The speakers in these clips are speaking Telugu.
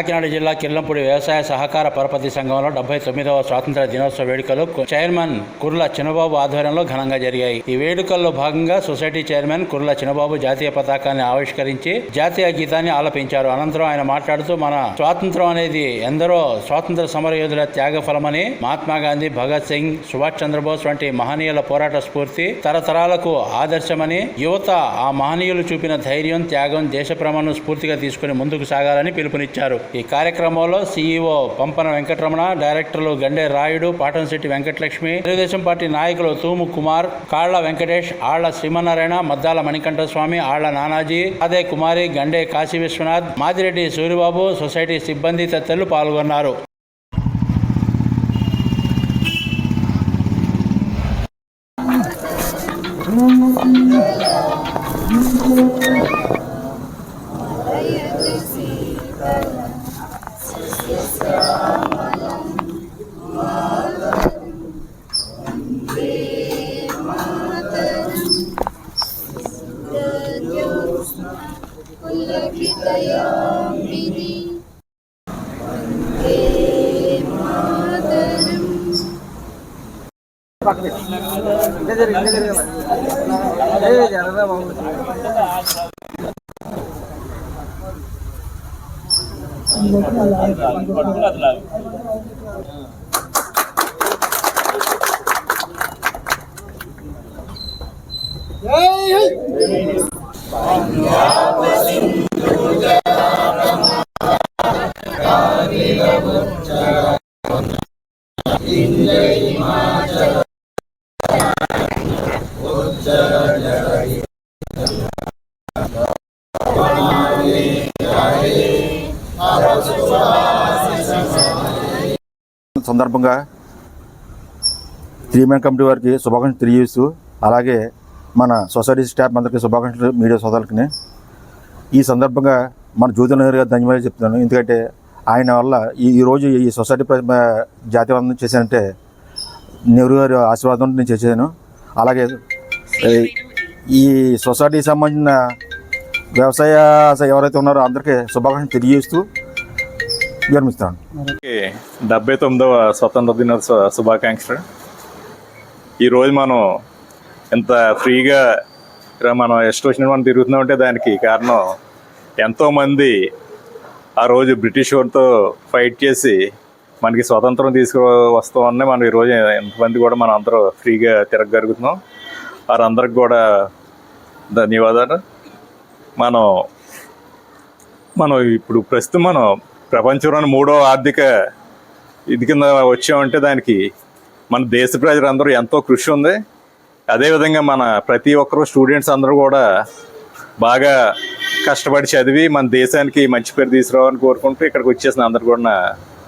కాకినాడ జిల్లా కిర్లంపూడి వ్యవసాయ సహకార పరపతి సంఘంలో డెబ్బై తొమ్మిదవ స్వాతంత్ర దినోత్సవ వేడుకలు చైర్మన్ కుర్ల చిన్నబాబు ఆధ్వర్యంలో ఘనంగా జరిగాయి. ఈ వేడుకల్లో భాగంగా సొసైటీ చైర్మన్ కుర్ల చిన్నబాబు జాతీయ పతాకాన్ని ఆవిష్కరించి జాతీయ గీతాన్ని ఆలపించారు. అనంతరం ఆయన మాట్లాడుతూ మన స్వాతంత్రం అనేది ఎందరో స్వాతంత్ర సమరయోధుల త్యాగ ఫలమని మహాత్మా గాంధీ భగత్ సింగ్ సుభాష్ చంద్రబోస్ వంటి మహనీయుల పోరాట స్ఫూర్తి తరతరాలకు ఆదర్శమని యువత ఆ మహనీయులు చూపిన ధైర్యం త్యాగం దేశ ప్రమాణం స్ఫూర్తిగా తీసుకుని ముందుకు సాగాలని పిలుపునిచ్చారు. ఈ కార్యక్రమంలో సీఈఓ పంపన వెంకటరమణ డైరెక్టర్లు గండే రాయుడు పాటంశెట్టి వెంకటలక్ష్మి తెలుగుదేశం పార్టీ నాయకులు తూము కుమార్ కాళ్ళ వెంకటేష్ ఆళ్ళ శ్రీమన్నారాయణ మద్దాల మణికంఠస్వామి ఆళ్ళ నానాజీ అదే కుమారి గండే కాశీ విశ్వనాథ్ మాదిరెడ్డి సూరిబాబు సొసైటీ సిబ్బంది తదితరులు పాల్గొన్నారు. वन्दयामिति वन्दे मातरम् Hey! hey. సందర్భంగా త్రీ మ్యాన్ కమిటీ వారికి శుభాకాంక్షలు తెలియజేస్తూ అలాగే మన సొసైటీ స్టాఫ్ అందరికీ శుభాకాంక్షలు మీడియా సోదరులకి. ఈ సందర్భంగా మన జ్యోతి గారు ధన్యవాదాలు చెప్తున్నాను. ఎందుకంటే ఆయన వల్ల ఈ ఈరోజు ఈ సొసైటీ ప్ర- జాతీయ వందనం చేశానంటే నెహ్రూ గారి ఆశీర్వాదం నేను చేశాను. అలాగే ఈ సొసైటీకి సంబంధించిన వ్యవసాయ ఎవరైతే ఉన్నారో అందరికీ శుభాకాంక్షలు తెలియజేస్తూ విరమిస్తాను డెబ్బై తొమ్మిదవ స్వతంత్ర దినోత్సవ శుభాకాంక్షలు. ఈరోజు మనం ఇంత ఫ్రీగా మనం ఎస్ట్ వచ్చిన మనం తిరుగుతున్నామంటే దానికి కారణం ఎంతోమంది ఆ రోజు బ్రిటిష్ వారితో ఫైట్ చేసి మనకి స్వతంత్రం తీసుకు వస్తామని మనం ఈరోజు ఎంతమంది కూడా మనం అందరూ ఫ్రీగా తిరగగలుగుతున్నాం. వారందరికి కూడా ధన్యవాదాలు. మనం మనం ఇప్పుడు ప్రస్తుతం మనం ప్రపంచంలోని మూడో ఆర్థిక ఇది కింద వచ్చామంటే దానికి మన దేశ ప్రజలందరూ ఎంతో కృషి ఉంది. అదేవిధంగా మన ప్రతి ఒక్కరు స్టూడెంట్స్ అందరూ కూడా బాగా కష్టపడి చదివి మన దేశానికి మంచి పేరు తీసుకురావాలని కోరుకుంటూ ఇక్కడికి వచ్చేసిన అందరు కూడా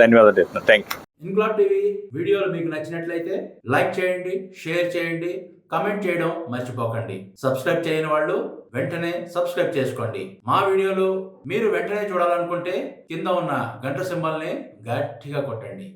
ధన్యవాదాలు చెప్తున్నాను థ్యాంక్ యూ ఇంక్లాబ్ టీవీ వీడియోలు మీకు నచ్చినట్లయితే లైక్ చేయండి షేర్ చేయండి కమెంట్ చేయడం మర్చిపోకండి. సబ్స్క్రైబ్ చేయని వాళ్ళు వెంటనే సబ్స్క్రైబ్ చేసుకోండి. మా వీడియోలు మీరు వెంటనే చూడాలనుకుంటే కింద ఉన్న గంట సింబల్ని గట్టిగా కొట్టండి.